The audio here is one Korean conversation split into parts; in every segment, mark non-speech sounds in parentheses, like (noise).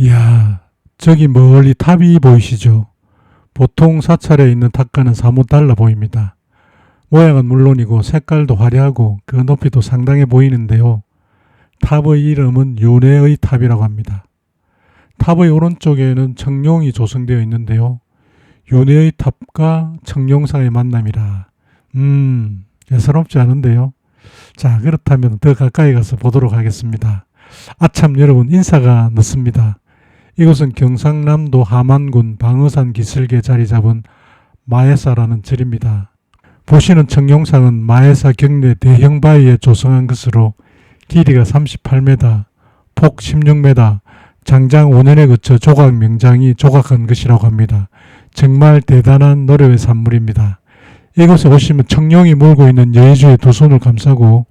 이야, 저기 멀리 탑이 보이시죠? 보통 사찰에 있는 탑과는 사뭇 달라 보입니다. 모양은 물론이고 색깔도 화려하고 그 높이도 상당해 보이는데요. 탑의 이름은 윤회의 탑이라고 합니다. 탑의 오른쪽에는 청룡이 조성되어 있는데요. 윤회의 탑과 청룡상의 만남이라. 음, 예사롭지 않은데요. 자, 그렇다면 더 가까이 가서 보도록 하겠습니다. 아참 여러분 인사가 늦습니다. 이곳은 경상남도 함안군 방어산 기슭에 자리 잡은 마에사라는 절입니다. 보시는 청룡상은 마에사 경내 대형 바위에 조성한 것으로 길이가 38m, 폭 16m, 장장 5년에 거쳐 조각 명장이 조각한 것이라고 합니다. 정말 대단한 노력의 산물입니다. 이곳에 오시면 청룡이 물고 있는 여의주의 두 손을 감싸고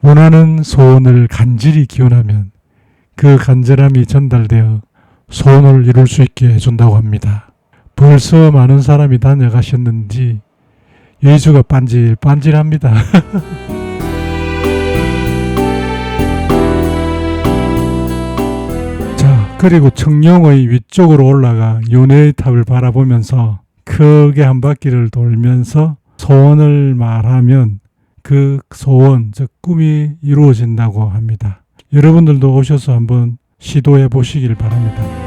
원하는 소원을 간절히 기원하면 그 간절함이 전달되어 소원을 이룰 수 있게 해준다고 합니다. 벌써 많은 사람이 다녀가셨는지 예주가 반질반질합니다. (laughs) 자, 그리고 청룡의 위쪽으로 올라가 윤회의 탑을 바라보면서 크게 한 바퀴를 돌면서 소원을 말하면 그 소원, 즉 꿈이 이루어진다고 합니다. 여러분들도 오셔서 한번 시도해 보시길 바랍니다.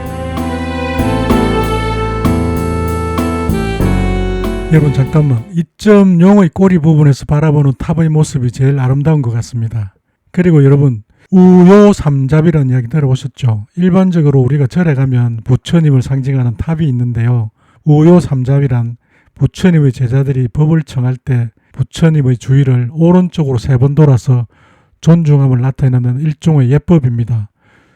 여러분 잠깐만 2.0의 꼬리 부분에서 바라보는 탑의 모습이 제일 아름다운 것 같습니다. 그리고 여러분 우요 삼잡이라는 이야기 들어보셨죠? 일반적으로 우리가 절에 가면 부처님을 상징하는 탑이 있는데요. 우요 삼잡이란 부처님의 제자들이 법을 청할 때 부처님의 주위를 오른쪽으로 세 번 돌아서 존중함을 나타내는 일종의 예법입니다.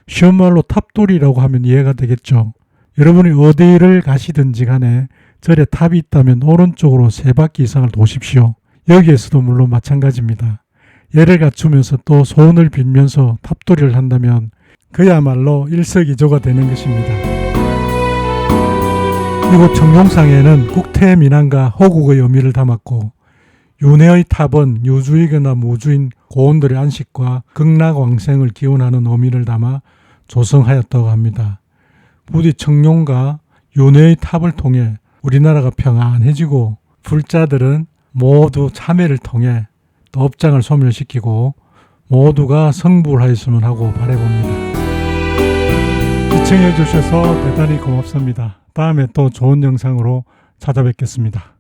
쉬운 말로 탑돌이라고 하면 이해가 되겠죠. 여러분이 어디를 가시든지 간에 절에 탑이 있다면 오른쪽으로 세 바퀴 이상을 도십시오. 여기에서도 물론 마찬가지입니다. 예를 갖추면서 또 소원을 빌면서 탑돌이를 한다면 그야말로 일석이조가 되는 것입니다. 이곳 청룡상에는 국태민안과 호국의 의미를 담았고 윤회의 탑은 유주이거나 무주인 고원들의 안식과 극락왕생을 기원하는 의미를 담아 조성하였다고 합니다. 부디 청룡과 윤회의 탑을 통해 우리나라가 평안해지고 불자들은 모두 참회를 통해 또 업장을 소멸시키고 모두가 성불하였으면 하고 바라봅니다. 시청해 주셔서 대단히 고맙습니다. 다음에 또 좋은 영상으로 찾아뵙겠습니다.